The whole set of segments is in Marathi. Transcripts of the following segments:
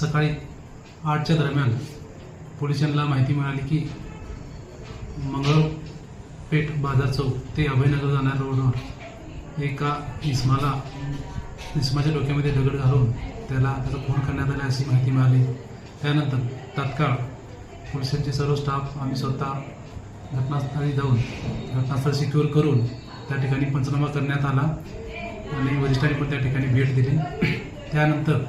सकाळी आठच्या दरम्यान पोलिसांना माहिती मिळाली की मंगळपेठ बाजार चौक ते अभयनगर जाणाऱ्या रोडवर एका इस्माला इस्माच्या डोक्यामध्ये दगड घालून त्याला त्याचा खून करण्यात आला अशी माहिती मिळाली. त्यानंतर तात्काळ पोलिसांचे सर्व स्टाफ आम्ही स्वतः घटनास्थळी जाऊन घटनास्थळ सिक्युअर करून त्या ठिकाणी पंचनामा करण्यात आला आणि वरिष्ठांनी पण त्या ठिकाणी भेट दिली. त्यानंतर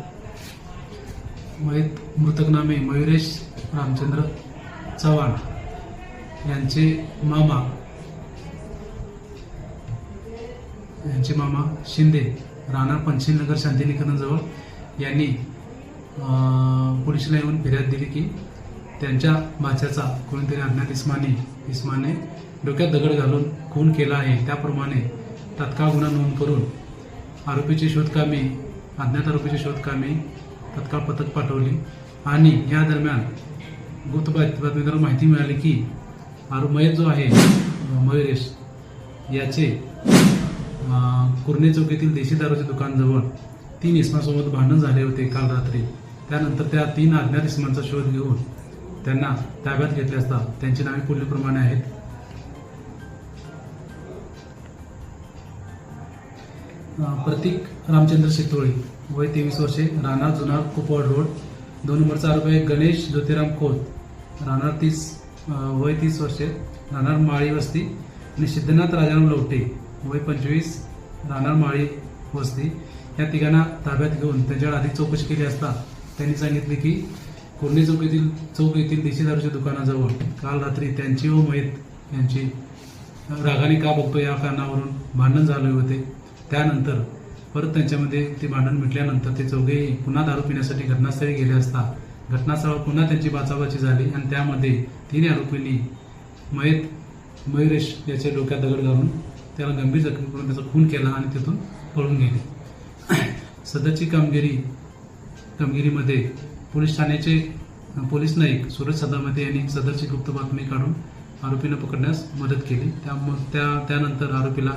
मयत मृतकनामे मयुरेश रामचंद्र चव्हाण यांचे मामा. यांचे मामा शिंदे राणा पंचशीलनगर शांतिनिकेतनजवळ यांनी पोलिसला येऊन फिर्याद दिली की त्यांच्या भाच्याचा कोणीतरी अज्ञात इस्माने इस्माने डोक्यात दगड घालून खून केला आहे. त्याप्रमाणे तत्काळ गुन्हा नोंद करून आरोपीची शोधकामी अज्ञात आरोपीची शोधकामी तत्काळ पथक पाठवली. आणि या दरम्यान गुप्त बातमीदार माहिती मिळाली की आरो मयत जो आहे मयुरेश याचे कुर्णे चौकीतील देशी दारूच्या दुकानजवळ तीन इस्मासोबत भांडण झाले होते काल रात्री. त्यानंतर त्या तीन अज्ञात इस्मांचा शोध घेऊन त्यांना ताब्यात घेतले असता त्यांची नावे पुढीलप्रमाणे आहेत. प्रतीक रामचंद्र शेतोळी वय तेवीस वर्षे राहणार जुनार कुपवाड रोड. दोन नंबरचा आरोपी आहे गणेश ज्योतिराम खोत. राहणार तीस वय तीस वर्षे राहणार माळी वस्ती. आणि सिद्धनाथ राजाराम लवटे वय पंचवीस राहणार माळी वस्ती. या तिघांना ताब्यात घेऊन त्यांच्यावर अधिक चौकशी केली असता त्यांनी सांगितले की कोर्णी चौक येथील चौक येथील देशी दारूच्या दुकानाजवळ काल रात्री त्यांची व मयत यांची रागाने का बघतो या कारणावरून भांडण झाले होते? त्यानंतर परत त्यांच्यामध्ये ते भांडण मिटल्यानंतर ते चौघेही पुन्हा दारू पिण्यासाठी घटनास्थळी गेले असता घटनास्थळावर पुन्हा त्यांची बाचाबाची झाली आणि त्यामध्ये तिन्ही आरोपींनी मयत मयुरेश याच्या डोक्यात दगड घालून त्याला गंभीर जखमी करून त्याचा खून केला आणि तिथून पळून गेले. सदरची कामगिरी कामगिरीमध्ये पोलीस ठाण्याचे पोलीस नाईक सुरज सदामते यांनी सदरची गुप्त बातमी काढून आरोपीनं पकडण्यास मदत केली. त्या त्या त्यानंतर आरोपीला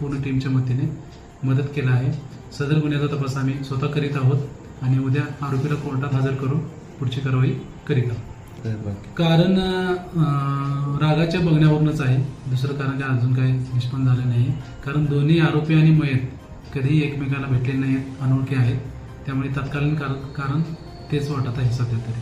पूर्ण टीमच्या वतीने मदत केला आहे. सदर गुन्ह्याचा तपास आम्ही स्वतः करीत आहोत आणि उद्या आरोपीला कोर्टात हजर करून पुढची कारवाई करीत आहोत. कारण रागाच्या बघण्यावरूनच आहे. दुसरं कारण काय अजून काही निष्पन्न झालं नाही. कारण दोन्ही आरोपी आणि मयत कधीही एकमेकाला भेटले नाहीत अनोळखी आहेत. त्यामुळे तत्कालीन कार- कारण तेच वाटत आहे सध्या तरी.